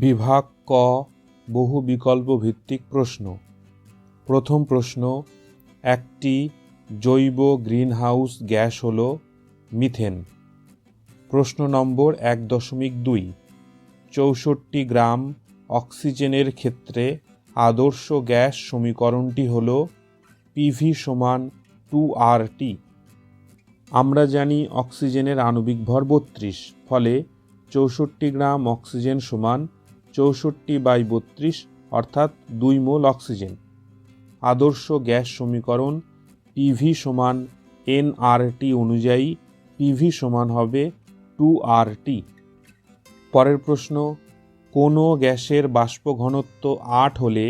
বিভাগ ক, বহু বিকল্প ভিত্তিক প্রশ্ন। প্রথম প্রশ্ন, একটি জৈব গ্রিনহাউস গ্যাস হল মিথেন। প্রশ্ন নম্বর এক দশমিক দুই, চৌষট্টি গ্রাম অক্সিজেনের ক্ষেত্রে আদর্শ গ্যাস সমীকরণটি হল পিভি সমান টু আর টি আমরা জানি অক্সিজেনের আণবিক ভর বত্রিশ, ফলে চৌষট্টি গ্রাম অক্সিজেন সমান চৌষট্টি বাই বত্রিশ, অর্থাৎ দুই মোল অক্সিজেন। আদর্শ গ্যাস সমীকরণ পিভি সমান এন আর টি অনুযায়ী পিভি সমান হবে টু আর টি পরের প্রশ্ন, কোনো গ্যাসের বাষ্প ঘনত্ব আট হলে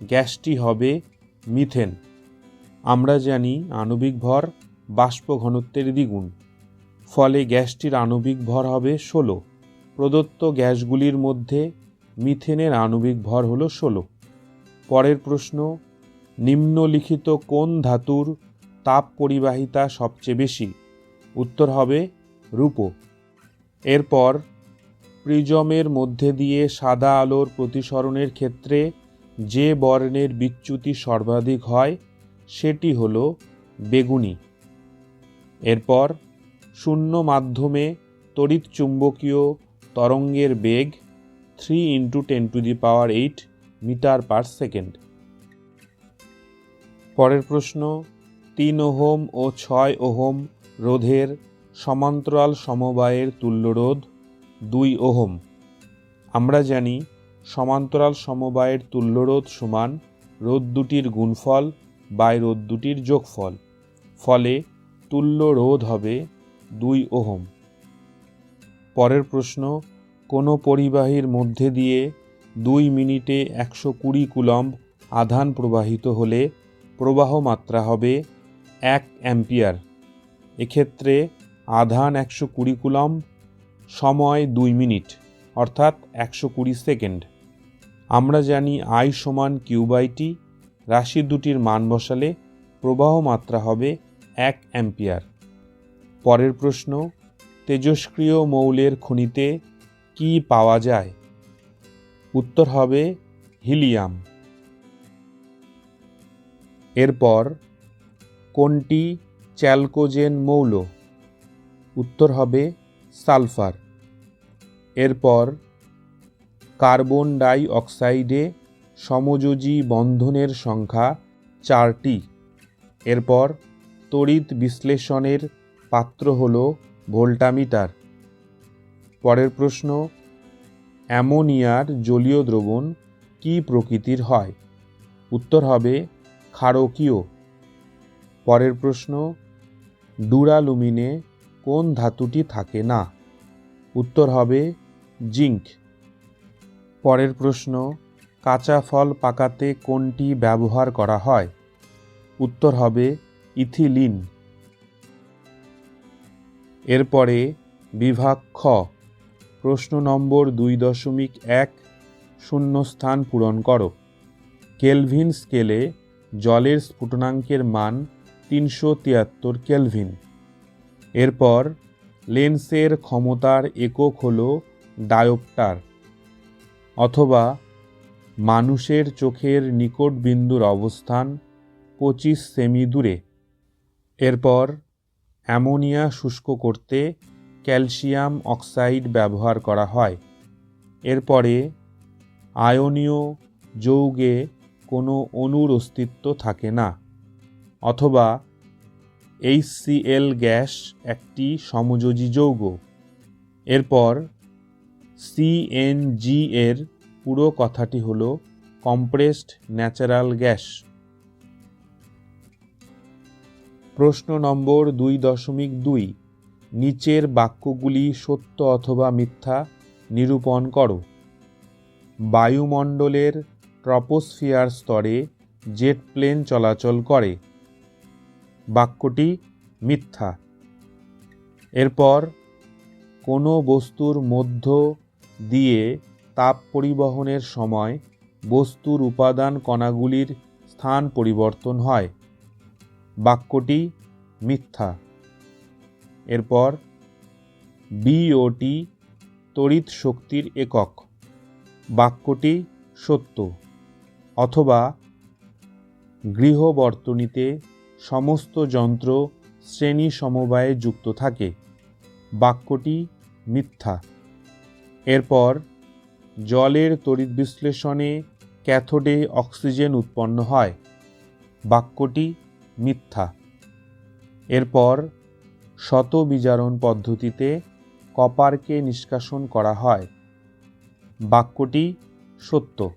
গ্যাসটি হবে মিথেন? আমরা জানি আণবিক ভর বাষ্প ঘনত্বের দ্বিগুণ। ফলে গ্যাসটির আণবিক ভর হবে ষোলো। প্রদত্ত গ্যাসগুলির মধ্যে মিথেনের আণবিক ভর হল ষোলো। পরের প্রশ্ন, নিম্নলিখিত কোন ধাতুর তাপ পরিবাহিতা সবচেয়ে বেশি? উত্তর হবে রূপো। এরপর, প্রিজমের মধ্যে দিয়ে সাদা আলোর প্রতিসরণের ক্ষেত্রে যে বর্ণের বিচ্যুতি সর্বাধিক হয়, সেটি হল বেগুনি। এরপর, শূন্য মাধ্যমে তড়িৎ চুম্বকীয় তরঙ্গের বেগ three into ten to the power eight metre per second. পরের প্রশ্ন, তিন ওহম ও ছয় ওহম রোধের সমান্তরাল সমবায়ের তুল্যরোধ দুই ওহম। আমরা জানি সমান্তরাল সমবায়ের তুল্যরোধ সমান রোধ দুটির গুণফল বাই রোধ দুটির যোগফল, ফলে তুল্য রোধ হবে দুই ওহম। পরের প্রশ্ন কোনো পরিবাহীর মধ্যে দিয়ে দুই মিনিটে একশো কুড়ি কুলম্ব আধান প্রবাহিত হলে প্রবাহ মাত্রা হবে এক অ্যাম্পিয়ার। এক্ষেত্রে আধান একশো কুড়ি কুলম্ব, সময় দুই মিনিট, অর্থাৎ একশো কুড়ি সেকেন্ড। আমরা জানি আই সমান কিউ বাই টি, রাশি দুটির মান বসালে প্রবাহ মাত্রা হবে এক অ্যাম্পিয়ার। পরের প্রশ্ন তেজস্ক্রিয় মৌলের খনিতে কি পাওয়া যায়? উত্তর হবে হিলিয়াম। এরপর, কোনটি চ্যালকোজেন মৌল? উত্তর হবে সালফার। এরপর, কার্বন ডাই অক্সাইডে সমযোজী বন্ধনের সংখ্যা চারটি। এরপর, তড়িৎ বিশ্লেষণের পাত্র হল ভোল্টামিটার। পরের প্রশ্ন, অ্যামোনিয়ার জলীয় দ্রবণ কি প্রকৃতির হয়? উত্তর হবে, ক্ষারকীয়। পরের প্রশ্ন, ডুরালুমিনে কোন ধাতুটি থাকে না? উত্তর হবে, জিঙ্ক। পরের প্রশ্ন, কাঁচা ফল পাকাতে কোনটি ব্যবহার করা হয়? উত্তর হবে, ইথিলিন। এরপরে বিভাগ খ। প্রশ্ন নম্বর দুই দশমিক এক শূন্যস্থান পূরণ করো। কেলভিন স্কেলে জলের স্ফুটনাঙ্কের মান তিনশো তিয়াত্তর কেলভিন। এরপর লেন্সের ক্ষমতার একক হল ডায়োপ্টার অথবা মানুষের চোখের নিকট বিন্দুর অবস্থান পঁচিশ সেমি দূরে। এরপর অ্যামোনিয়া শুষ্ক করতে ক্যালসিয়াম অক্সাইড ব্যবহার করা হয়। এরপরে আয়নীয় যৌগে কোনো অণুর অস্তিত্ব থাকে না, অথবা এইচসিএল গ্যাস একটি সমযোজী যৌগ। এরপর সিএনজি এর পুরো কথাটি হল কম্প্রেসড ন্যাচারাল গ্যাস। প্রশ্ন নম্বর দুই দশমিক দুই। নিচের বাক্যগুলি সত্য অথবা মিথ্যা নিরূপণ করো। বায়ুমণ্ডলের ট্রপোস্ফিয়ার স্তরে জেট প্লেন চলাচল করে। বাক্যটি মিথ্যা। এরপর কোনো বস্তুর মধ্য দিয়ে তাপ পরিবহনের সময় বস্তুর উপাদান কণাগুলির স্থান পরিবর্তন হয়। বাক্যটি মিথ্যা। এরপর বিওটি তড়িৎ শক্তির একক, বাক্যটি সত্য, অথবা গৃহবর্তনীতে সমস্ত যন্ত্র শ্রেণি সমবায়ে যুক্ত থাকে, বাক্যটি মিথ্যা। এরপর জলের তড়িৎ বিশ্লেষণে ক্যাথোডে অক্সিজেন উৎপন্ন হয়, বাক্যটি মিথ্যা। এরপর শত বিজারণ পদ্ধতিতে কপারকে নিষ্কাশন করা হয়। বাক্যটি সত্য।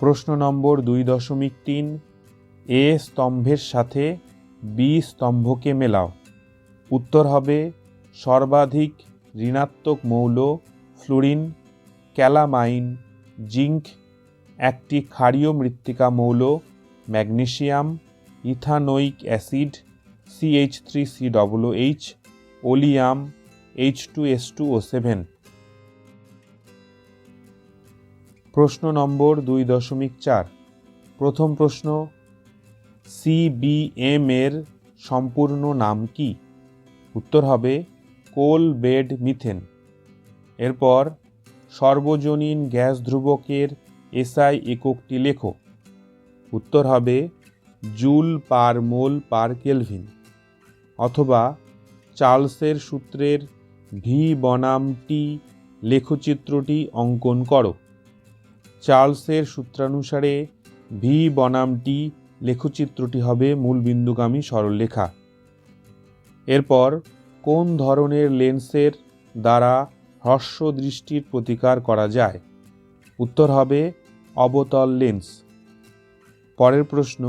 প্রশ্ন নম্বর দুই দশমিক তিন, এ স্তম্ভের সাথে বি স্তম্ভকে মেলাও। উত্তর হবে, সর্বাধিক ঋণাত্মক মৌল ফ্লুরিন, ক্যালামাইন, জিঙ্ক, একটি ক্ষারীয় মৃত্তিকা মৌল, magnesium ethanoic acid CH three C H, oleum, H two S two O seven. প্রশ্ন নম্বর দুই দশমিক চার। প্রথম প্রশ্ন সিবিএম এর সম্পূর্ণ নাম কি? উত্তর হবে, কোল বেড মিথেন। এরপর, সর্বজনীন গ্যাস ধ্রুবকের এসআই এককটি লেখো। উত্তর হবে joule per mole per kelvin, অথবা চার্লসের সূত্রের ভি বনাম টি লেখচিত্রটি অঙ্কন করো। চার্লসের সূত্রানুসারে ভি বনাম টি লেখচিত্রটি হবে মূলবিন্দুগামী সরলরেখা। এরপর কোন ধরনের লেন্সের দ্বারা হ্রস্ব দৃষ্টির প্রতিকার করা যায়? উত্তর হবে অবতল লেন্স। পরের প্রশ্ন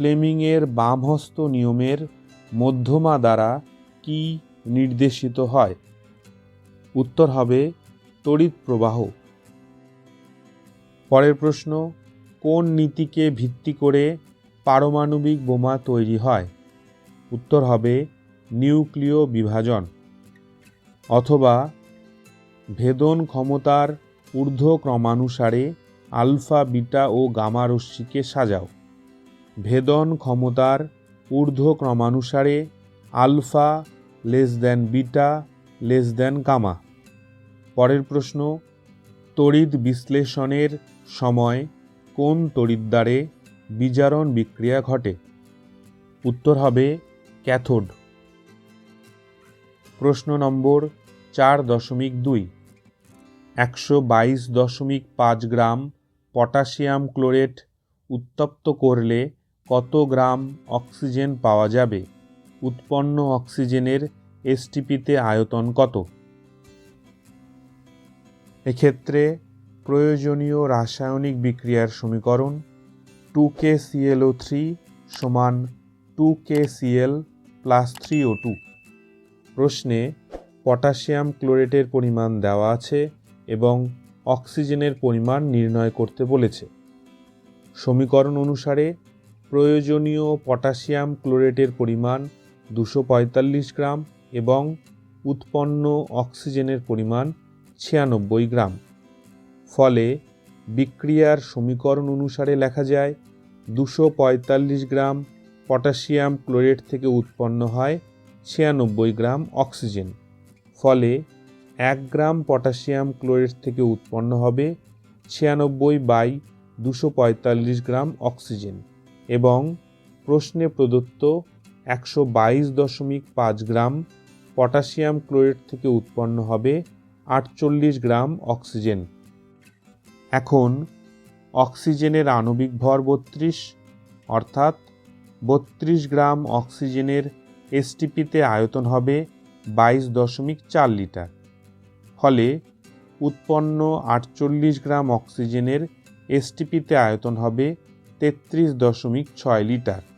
ফ্লেমিংয়ের বামহস্ত নিয়মের মধ্যমা দ্বারা কি নির্দেশিত হয়? উত্তর হবে তড়িৎ প্রবাহ। পরের প্রশ্ন, কোন নীতিকে ভিত্তি করে পারমাণবিক বোমা তৈরি হয়? উত্তর হবে নিউক্লিয় বিভাজন অথবা ভেদন ক্ষমতার ঊর্ধ্বক্রমানুসারে আলফা, বিটা ও গামা রশ্মিকে সাজাও। ভেদন ক্ষমতার ঊর্ধ্বক্রমানুসারে alpha less than beta less than gamma. পরের প্রশ্ন, তড়িৎ বিশ্লেষণের সময় কোন তড়িৎদ্বারে বিজারণ বিক্রিয়া ঘটে? উত্তর হবে ক্যাথোড। প্রশ্ন নম্বর চার দশমিক দুই। একশো বাইশ দশমিক পাঁচ গ্রাম পটাশিয়াম ক্লোরেট উত্তপ্ত করলে কত গ্রাম অক্সিজেন পাওয়া যাবে? উৎপন্ন অক্সিজেনের এসটিপিতে আয়তন কত? এক্ষেত্রে প্রয়োজনীয় রাসায়নিক বিক্রিয়ার সমীকরণ টু কে সিএলও থ্রি সমান two K CL plus three O two প্রশ্নে পটাশিয়াম ক্লোরেটের পরিমাণ দেওয়া আছে এবং অক্সিজেনের পরিমাণ নির্ণয় করতে বলেছে। সমীকরণ অনুসারে প্রয়োজনীয় পটাশিয়াম ক্লোরেটের পরিমাণ দুশো পঁয়তাল্লিশ গ্রাম এবং উৎপন্ন অক্সিজেনের পরিমাণ ছিয়ানব্বই গ্রাম। ফলে বিক্রিয়ার সমীকরণ অনুসারে লেখা যায়, দুশো পঁয়তাল্লিশ গ্রাম পটাশিয়াম ক্লোরেট থেকে উৎপন্ন হয় ছিয়ানব্বই গ্রাম অক্সিজেন। ফলে এক গ্রাম পটাশিয়াম ক্লোরেট থেকে উৎপন্ন হবে ছিয়ানব্বই বাই দুশো পঁয়তাল্লিশ গ্রাম অক্সিজেন। এবং প্রশ্নে প্রদত্ত একশো বাইশ দশমিক পাঁচ গ্রাম পটাশিয়াম ক্লোরেট থেকে উৎপন্ন হবে আটচল্লিশ গ্রাম অক্সিজেন। এখন অক্সিজেনের আণবিক ভর বত্রিশ, অর্থাৎ বত্রিশ গ্রাম অক্সিজেনের এসটিপিতে আয়তন হবে বাইশ দশমিক চার লিটার। ফলে উৎপন্ন আটচল্লিশ গ্রাম অক্সিজেনের এসটিপিতে আয়তন হবে তেত্রিশ দশমিক ছয় লিটার।